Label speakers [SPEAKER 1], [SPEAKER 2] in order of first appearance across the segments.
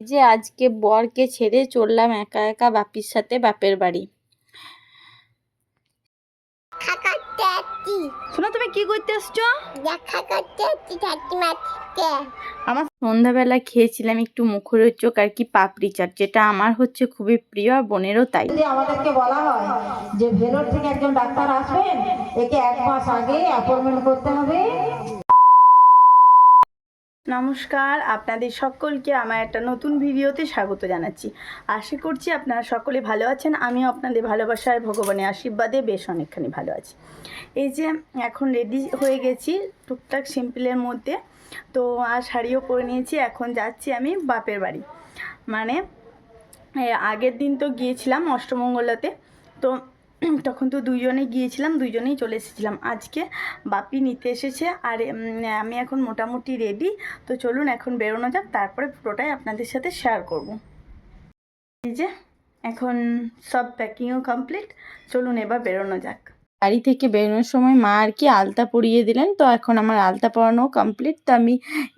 [SPEAKER 1] যে আজকে বরকে ছেড়ে চললাম একা একা বাপির সাথে বাপের বাড়ি। শোনো তুমি কি করতে আসছো?
[SPEAKER 2] দেখা করতে আসছি ঠাকুমাকে
[SPEAKER 1] আমার সন্ধ্যাবেলা খেয়েছিলাম একটু মুখরোচক আর কি পাপড়ি চাট যেটা আমার হচ্ছে খুবই প্রিয় আর বোনেরও তাই।
[SPEAKER 3] যদি আমাদেরকে বলা হয় যে ভেলোর থেকে একজন ডাক্তার আসবেন একে এক মাস আগে অ্যাপয়েন্টমেন্ট করতে হবে।
[SPEAKER 1] নমস্কার, আপনাদের সকলকে আমার একটা নতুন ভিডিওতে স্বাগত জানাচ্ছি। আশা করছি আপনারা সকলে ভালো আছেন, আমিও আপনাদের ভালোবাসার ভগবানের আশীর্বাদে বেশ অনেকখানি ভালো আছি। এই যে এখন রেডি হয়ে গেছি টুকটাক সিম্পলের মধ্যে, তো আর শাড়িও পরে নিয়েছি, এখন যাচ্ছি আমি বাপের বাড়ি। মানে আগের দিন তো গিয়েছিলাম অষ্টমঙ্গলাতে, তো তখন তো দুইজনে গিয়েছিলাম, দুইজনেই চলে এসেছিলাম। আজকে বাপি নিতে এসেছে আর আমি এখন মোটামুটি রেডি তো চলুন এখন বেরোনো যাক, তারপরে পুরোটাই আপনাদের সাথে শেয়ার করব। এই যে, এখন সব প্যাকিংও কমপ্লিট চলুন এবার বেরোনো যাক। বাড়ি থেকে বেরোনোর সময় মা আর কি আলতা পরিয়ে দিলেন, তো এখন আমার আলতা পরানো কমপ্লিট তো আমি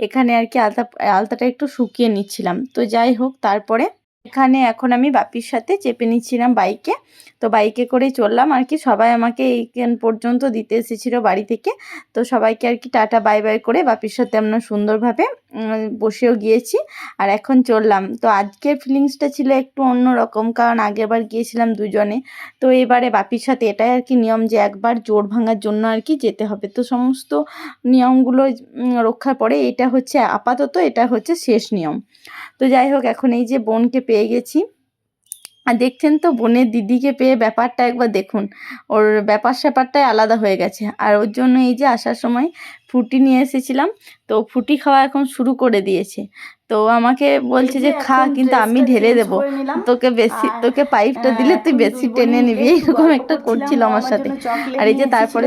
[SPEAKER 1] এখানে আর কি আলতা, আলতাটা একটু শুকিয়ে নিচ্ছিলাম। তো যাই হোক, তারপরে এখানে এখন আমি বাপির সাথে চেপে নিচ্ছিলাম বাইকে। তো বাইকে করে চললাম আর কি, সবাই আমাকে এইখান পর্যন্ত দিতে এসেছিল বাড়ি থেকে। তো সবাইকে আর কি টাটা, বাই বাই করে বাপির সাথে আমরা সুন্দরভাবে বসেও গিয়েছি আর এখন চললাম। তো আজকের ফিলিংসটা ছিল একটু অন্য রকম, কারণ আগেরবার গিয়েছিলাম দুজনে। তো এবারে বাপির সাথে এটাই আর কি নিয়ম যে একবার জোর ভাঙার জন্য আর কি যেতে হবে। তো সমস্ত নিয়মগুলো রক্ষার পরে এটা হচ্ছে আপাতত, এটা হচ্ছে শেষ নিয়ম। তো যাই হোক, এখন এই যে বোনকে পেয়ে গেছি। আর দেখছেন তো বোনের দিদিকে পেয়ে ব্যাপারটা একবার দেখুন। ওর ব্যাপার স্যাপারটাই আলাদা হয়ে গেছে। আর ওর জন্য এই যে আসার সময় ফুটি নিয়ে এসেছিলাম তো ফুটি খাওয়া এখন শুরু করে দিয়েছে। তো আমাকে বলছে যে খা কিন্তু আমি ঢেলে দেবো। তোকে বেশি তোকে পাইপটা দিলে তুই বেশি টেনে নিবি। এরকম একটা করছিল আমার সাথে। আর এই যে তারপরে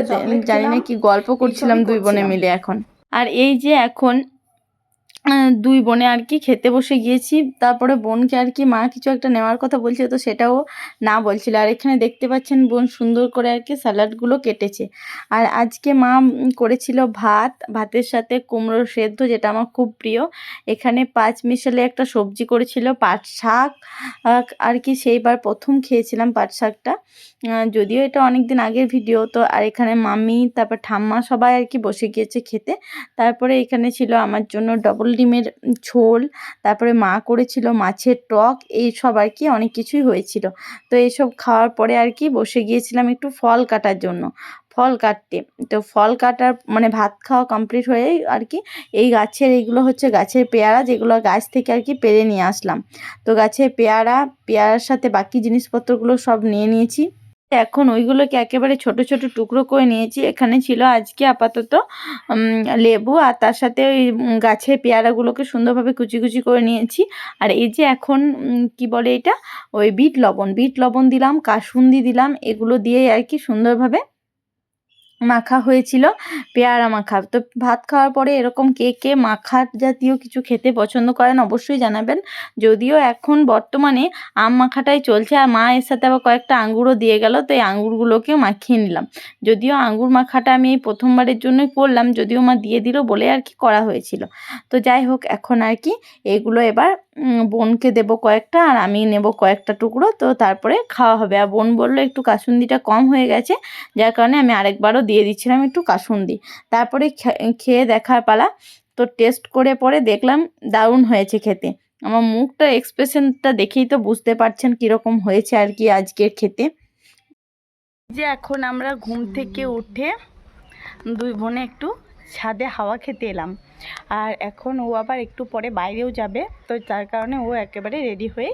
[SPEAKER 1] জানি না কি গল্প করছিলাম দুই বোনে মিলে এখন। আর এই যে এখন দুই বোনে আর কি খেতে বসে গিয়েছি। তারপরে বোনকে আর কি মা কিছু একটা নেওয়ার কথা বলছে তো সেটাও না বলছিল। আর এখানে দেখতে পাচ্ছেন বোন সুন্দর করে আর কি স্যালাডগুলো কেটেছে। আর আজকে মা করেছিল ভাত, ভাতের সাথে কুমড়ো সেদ্ধ যেটা আমার খুব প্রিয়। এখানে পাঁচ মিশালে একটা সবজি করেছিল, পাট শাক। আর কি সেইবার প্রথম খেয়েছিলাম পাট শাকটা। যদিও এটা অনেক দিন আগের ভিডিও তো আর এখানে মামি তারপর ঠাম্মা সবাই আর কি বসে গিয়েছে খেতে। তারপরে এখানে ছিল আমার জন্য ডবল ডিমের ঝোল, তারপরে মা করেছিল মাছের টক, এই সব আর কি অনেক কিছুই হয়েছিল। তো এইসব খাওয়ার পরে আর কি বসে গিয়েছিলাম একটু ফল কাটার জন্য। ফল কাটতে। তো ফল কাটার মানে ভাত খাওয়া কমপ্লিট হয়ে আর কি এই গাছের এইগুলো হচ্ছে গাছের পেয়ারা যেগুলো গাছ থেকে আর কি পেরে নিয়ে আসলাম। তো গাছের পেয়ারা, পেয়ারার সাথে বাকি জিনিসপত্রগুলো সব নিয়ে নিয়েছি। এখন ওইগুলোকে একেবারে ছোট ছোট টুকরো করে নিয়েছি। এখানে ছিল আজকে আপাতত লেবু আর তার সাথে ওই গাছে পেয়ারাগুলোকে সুন্দরভাবে কুচি কুচি করে নিয়েছি। আর এই যে এখন কি বলে এটা? ওই বিট লবণ বিট লবণ দিলাম, কাসুন্দি দিলাম, এগুলো দিয়ে আর কি সুন্দরভাবে মাখা হয়েছিল, পেয়ারা মাখা। তো ভাত খাওয়ার পরে এরকম কে কে মাখা জাতীয় কিছু খেতে পছন্দ করেন অবশ্যই জানাবেন। যদিও এখন বর্তমানে আম মাখাটাই চলছে, আর মা এর সাথে আবার কয়েকটা আঙ্গুরও দিয়ে গেল, তো এই আঙ্গুরগুলোকেও মাখিয়ে নিলাম। যদিও আঙ্গুর মাখাটা আমি এই প্রথমবারের জন্যই করলাম, যদিও মা দিয়ে দিল বলে আর কি করা হয়েছিল। তো যাই হোক, এখন আর কি এগুলো এবার বোনকে দেব কয়েকটা আর আমি নেব কয়েকটা টুকরো, তো তারপরে খাওয়া হবে। আর বোন বলল একটু কাসুন্দিটা কম হয়ে গেছে, যার কারণে আমি আরেকবারও দিয়ে দিচ্ছিলাম একটু কাসুন্দি। তারপরে খেয়ে দেখার পালা, তো টেস্ট করে পরে দেখলাম দারুণ হয়েছে খেতে। আমার মুখটা এক্সপ্রেশনটা দেখেই তো বুঝতে পারছেন কীরকম হয়েছে আর কি আজকের খেতে। যে এখন আমরা ঘুম থেকে উঠে দুই বোনে একটু ছাদে হাওয়া খেতে এলাম। আর এখন ও আবার একটু পরে বাইরেও যাবে তো তার কারণে ও একেবারে রেডি হয়ে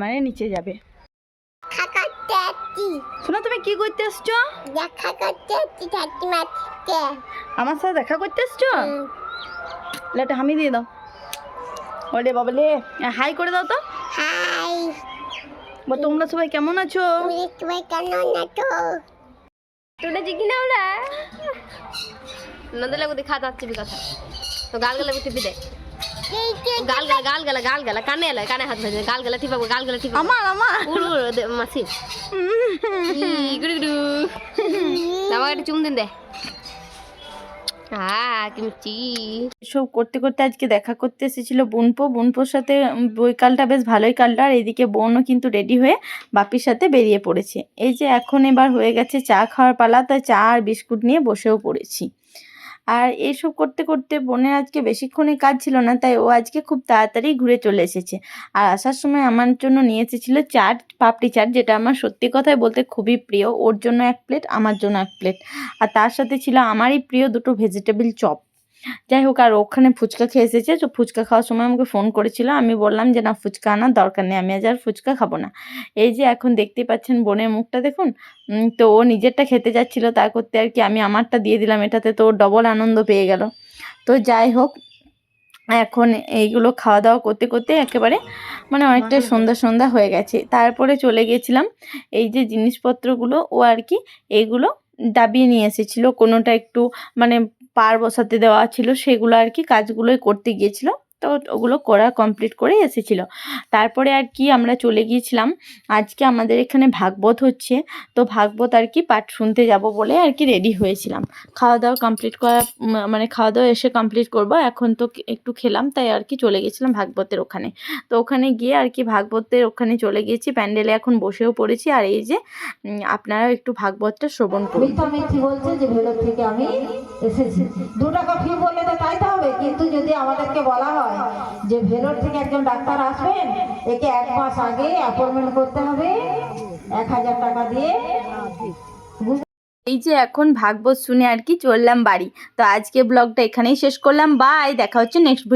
[SPEAKER 1] মানে নিচে যাবে।
[SPEAKER 2] দেখা
[SPEAKER 1] শোনো তুমি কি করতে এসছো
[SPEAKER 2] দেখা করতে আসছি ঠাকুমাকে
[SPEAKER 1] আমার সাথে দেখা করতে এসছো লেটা হামি দিয়ে দাও। ওলে বাবলে হাই করে দাও তো।
[SPEAKER 2] হাই।
[SPEAKER 1] বা তোমরা সবাই কেমন আছো?
[SPEAKER 2] তুমি সবাই কেন না তো
[SPEAKER 4] তোটা জিগি না ওলা। নন্দলা কোথায় খাতা চিবি কথা তো গাল গেলা টিপি দে
[SPEAKER 2] এই যে
[SPEAKER 4] গাল গেলা গাল গেলা গেলা কানে এলা কানে হাত ভেজে গাল গেলা টিপাবো গাল গেলা টিপাবো
[SPEAKER 1] আমার আমার।
[SPEAKER 4] উড় উড় দে মাসি। ই গুড়ু গুড়ু। আমার একটা চুম দিন দে।
[SPEAKER 1] এসব করতে করতে আজকে দেখা করতে এসেছিল বোনপো। বোনপোর সাথে উম, বৈকালটা বেশ ভালোই কালটা। আর এদিকে বোনও কিন্তু রেডি হয়ে বাপির সাথে বেরিয়ে পড়েছে। এই যে এখন এবার হয়ে গেছে চা খাওয়ার পালা। তাই চা আর বিস্কুট নিয়ে বসেও পড়েছি। আর এসব করতে করতে বোনের আজকে বেশিক্ষণই কাজ ছিল না, তাই ও আজকে খুব তাড়াতাড়ি ঘুরে চলে এসেছে। আর আসার সময় আমার জন্য নিয়ে এসেছিল চাট, পাপড়ি চাট, যেটা আমার সত্যি কথাই বলতে খুবই প্রিয়। ওর জন্য এক প্লেট, আমার জন্য এক প্লেট। আর তার সাথে ছিল আমারই প্রিয় দুটো ভেজিটেবিল চপ। যাই হোক আর ওখানে ফুচকা খেয়ে এসেছে তো ফুচকা খাওয়ার সময় আমাকে ফোন করেছিল। আমি বললাম যে না ফুচকা আনার দরকার নেই আমি আজ আর ফুচকা খাব না। এই যে এখন দেখতেই পাচ্ছেন বোনের মুখটা দেখুন। তো ও নিজেরটা খেতে যাচ্ছিল তা করতে আর কি আমি আমারটা দিয়ে দিলাম এটাতে তো ডবল আনন্দ পেয়ে গেল। তো যাই হোক এখন এইগুলো খাওয়া দাওয়া করতে করতে একেবারে মানে অনেকটাই সন্ধ্যা সন্ধ্যা হয়ে গেছে। তারপরে চলে গেছিলাম এই যে জিনিসপত্রগুলো ও আর কি এইগুলো দাবিয়ে নিয়ে এসেছিল। কোনোটা একটু মানে পার বসাতে দেওয়া ছিল সেগুলো আর কি কাজগুলোই করতে গিয়েছিল। তো ওগুলো করা কমপ্লিট করে এসেছিল। তারপরে আর কি আমরা চলে গিয়েছিলাম। আজকে আমাদের এখানে ভাগবত হচ্ছে। তো ভাগবত আর কি পাঠ শুনতে যাব বলে আর কি রেডি হয়েছিলাম। খাওয়া দাওয়া কমপ্লিট করা মানে খাওয়া দাওয়া এসে কমপ্লিট করব। এখন তো একটু খেলাম, তাই আর কি চলে গেছিলাম ভাগবতের ওখানে। তো ওখানে গিয়ে আর কি ভাগবতের ওখানে চলে গিয়েছি। প্যান্ডেলে এখন বসেও পড়েছি। আর এই যে আপনারাও একটু ভাগবতটা শ্রবণ করুন।
[SPEAKER 3] মিথ্যা মিথ্যি বলছে যে থেকে আমি এসেছি। দু টাকা ফি বললে তো তাই তো হবে। কিন্তু যদি আমাদেরকে বলা হয়। যে ভেলোর থেকে একজন ডাক্তার আসবেন, একে এক মাস আগে অ্যাপয়েন্টমেন্ট করতে হবে। এক হাজার টাকা দিয়ে।
[SPEAKER 1] এই যে এখন ভাগবত শুনে আর কি চললাম বাড়ি। তো আজকে ব্লগটা এখানেই শেষ করলাম। বাই দেখা হচ্ছে নেক্সট